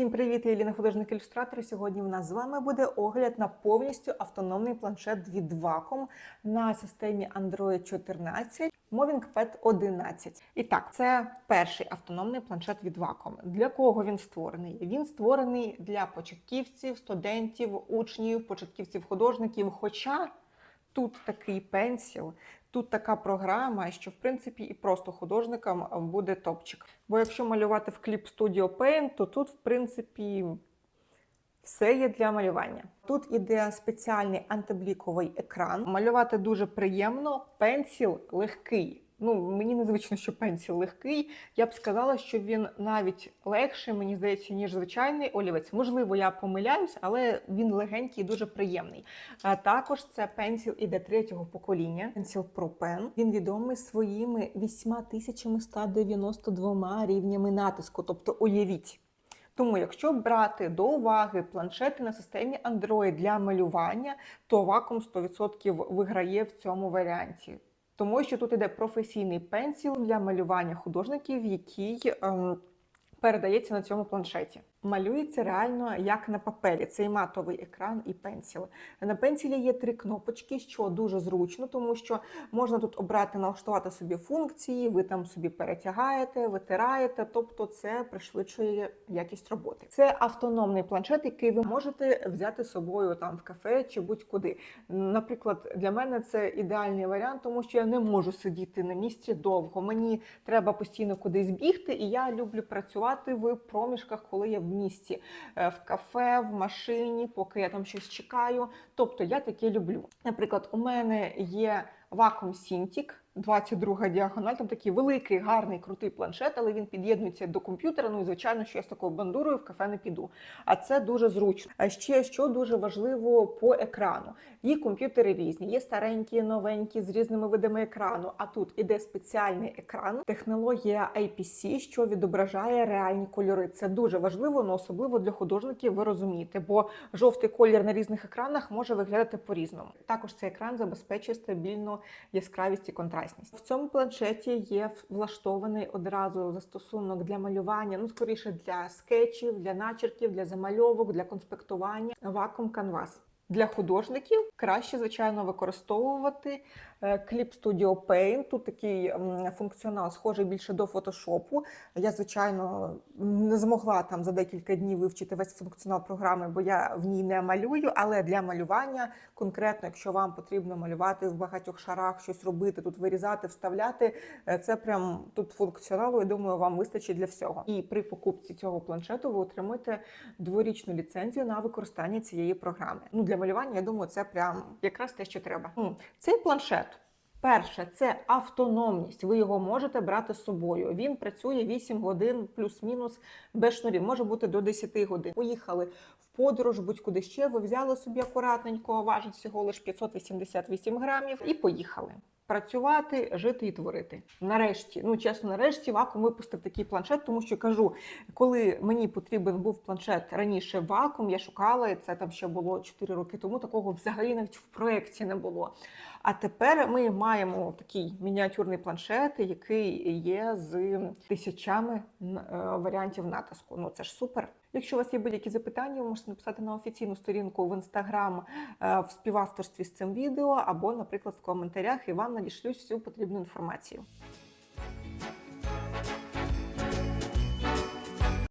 Всім привіт, я Еліна художник ілюстратор. Сьогодні в нас з вами буде огляд на повністю автономний планшет від Wacom на системі Android 14 Moving Pad 11. І так, це перший автономний планшет від Wacom. Для кого він створений? Він створений для початківців, студентів, учнів, початківців, художників. Хоча тут такий пенсіл, тут така програма, що в принципі і просто художникам буде топчик. Бо якщо малювати в кліп Studio Paint, то тут, в принципі, все є для малювання. Тут іде спеціальний антибліковий екран. Малювати дуже приємно, пенсіл легкий. Ну, мені незвично, що пенсіл легкий. Я б сказала, що він навіть легший, мені здається, ніж звичайний олівець. Можливо, я помиляюсь, але він легенький і дуже приємний. А також це пенсіл іде третього покоління. Пенсіл Pro. Він відомий своїми 8192 рівнями натиску. Тобто, уявіть. Тому, якщо брати до уваги планшети на системі Android для малювання, то Wacom 100% виграє в цьому варіанті. Тому що тут іде професійний пенсіл для малювання художників, який ем, передається на цьому планшеті. Малюється реально як на папері. Цей матовий екран і пенсіл. На пенсілі є три кнопочки, що дуже зручно, тому що можна тут обрати налаштувати собі функції, ви там собі перетягаєте, витираєте, тобто це пришвидшує якість роботи. Це автономний планшет, який ви можете взяти з собою там в кафе чи будь-куди. Наприклад, для мене це ідеальний варіант, тому що я не можу сидіти на місці довго. Мені треба постійно кудись бігти, і я люблю працювати в проміжках, коли я в місті, е, в кафе, в машині, поки я там щось чекаю. Тобто я таке люблю. Наприклад, у мене є вакуум Cintiq, 22 діагональ, там такий великий, гарний, крутий планшет, але він під'єднується до комп'ютера. Ну і звичайно, що я з такою бандурою в кафе не піду. А це дуже зручно. А ще що дуже важливо по екрану. Є комп'ютери різні, є старенькі, новенькі з різними видами екрану. А тут іде спеціальний екран, технологія IPC, що відображає реальні кольори. Це дуже важливо, але особливо для художників. Ви розумієте, бо жовтий колір на різних екранах може виглядати по-різному. Також цей екран забезпечує стабільну яскравість і контрастність. В цьому планшеті є влаштований одразу застосунок для малювання, ну скоріше для скетчів, для начерків, для замальовок, для конспектування. Вакуум Canvas. Для художників краще, звичайно, використовувати е, Clip Studio Paint. Тут такий функціонал схожий більше до фотошопу. Я, звичайно, не змогла там за декілька днів вивчити весь функціонал програми, бо я в ній не малюю. Але для малювання, конкретно, якщо вам потрібно малювати в багатьох шарах, щось робити, тут вирізати, вставляти, е, це прям тут функціоналу. Я думаю, вам вистачить для всього. І при покупці цього планшету ви отримаєте дворічну ліцензію на використання цієї програми. Ну для малювання, я думаю, це прям якраз те, що треба. Цей планшет. Перше, це автономність. Ви його можете брати з собою. Він працює 8 годин плюс-мінус без шнурів, може бути до 10 годин. Поїхали в подорож, будь-куди ще. Ви взяли собі акуратненько, важить всього лише 588 грамів, і поїхали. Працювати, жити і творити. Нарешті, ну чесно, нарешті Вакуум випустив такий планшет, тому що кажу, коли мені потрібен був планшет раніше Вакуум, я шукала це там ще було 4 роки тому. Такого взагалі навіть в проєкті не було. А тепер ми маємо такий мініатюрний планшет, який є з тисячами е, варіантів натиску. Ну це ж супер. Якщо у вас є будь-які запитання, ви можете написати на офіційну сторінку в інстаграм е, в співавторстві з цим відео, або, наприклад, в коментарях, і вам надішлють всю потрібну інформацію.